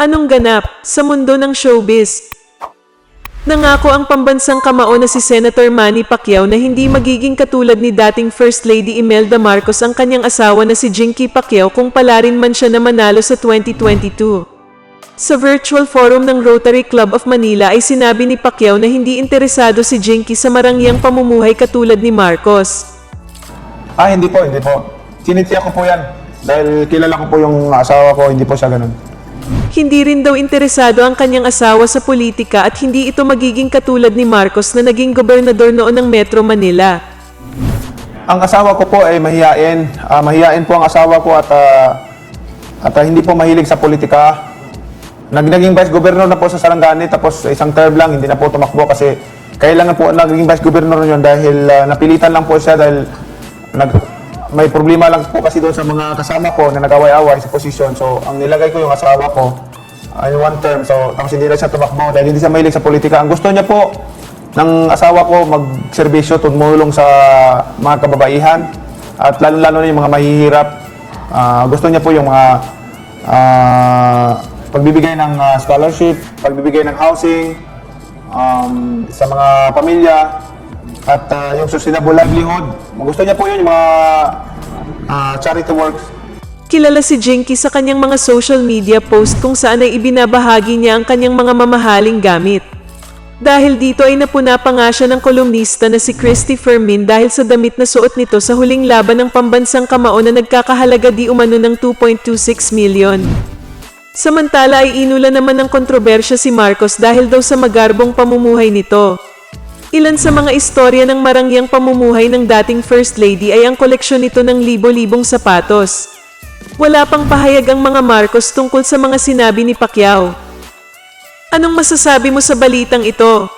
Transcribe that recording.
Anong ganap sa mundo ng showbiz? Nangako ang pambansang kamao na si Senator Manny Pacquiao na hindi magiging katulad ni dating First Lady Imelda Marcos ang kanyang asawa na si Jinky Pacquiao kung palarin man siya na manalo sa 2022. Sa virtual forum ng Rotary Club of Manila ay sinabi ni Pacquiao na hindi interesado si Jinky sa marangyang pamumuhay katulad ni Marcos. Ah, hindi po, hindi po. Sinitiya ko po yan. Dahil kilala ko po yung asawa ko, hindi po siya ganun. Hindi rin daw interesado ang kanyang asawa sa politika at hindi ito magiging katulad ni Marcos na naging gobernador noon ng Metro Manila. Ang asawa ko po ay mahiyain. Ah, mahiyain po ang asawa ko at ah, at ah, hindi po mahilig sa politika. Nag naging vice governor na po sa Sarangani tapos isang term lang hindi na po tumakbo kasi kailangan po naging vice governor yun dahil ah, napilitan lang po siya dahil nag may problema lang po kasi doon sa mga kasama ko na nag-away-away sa posisyon. So, ang nilagay ko yung asawa ko ay one term. So, tapos hindi na siya tumakbo dahil hindi siya mahilig sa politika. Ang gusto niya po ng asawa ko magserbisyo, tumulong sa mga kababaihan at lalo-lalo na yung mga mahihirap. Ah, gusto niya po yung mga ah, pagbibigay ng ah, scholarship, pagbibigay ng housing um, sa mga pamilya at ah, yung sustainable livelihood. Gusto niya po yun, yung mga ah, charity works. Kilala si Jinky sa kanyang mga social media post kung saan ay ibinabahagi niya ang kanyang mga mamahaling gamit. Dahil dito ay napuna pa nga siya ng kolumnista na si Christy Fermin dahil sa damit na suot nito sa huling laban ng pambansang kamao na nagkakahalaga di umano ng 2.26 million. Samantala ay inula naman ng kontrobersya si Marcos dahil daw sa magarbong pamumuhay nito. Ilan sa mga istorya ng marangyang pamumuhay ng dating First Lady ay ang koleksyon nito ng libo-libong sapatos. Wala pang pahayag ang mga Marcos tungkol sa mga sinabi ni Pacquiao. Anong masasabi mo sa balitang ito?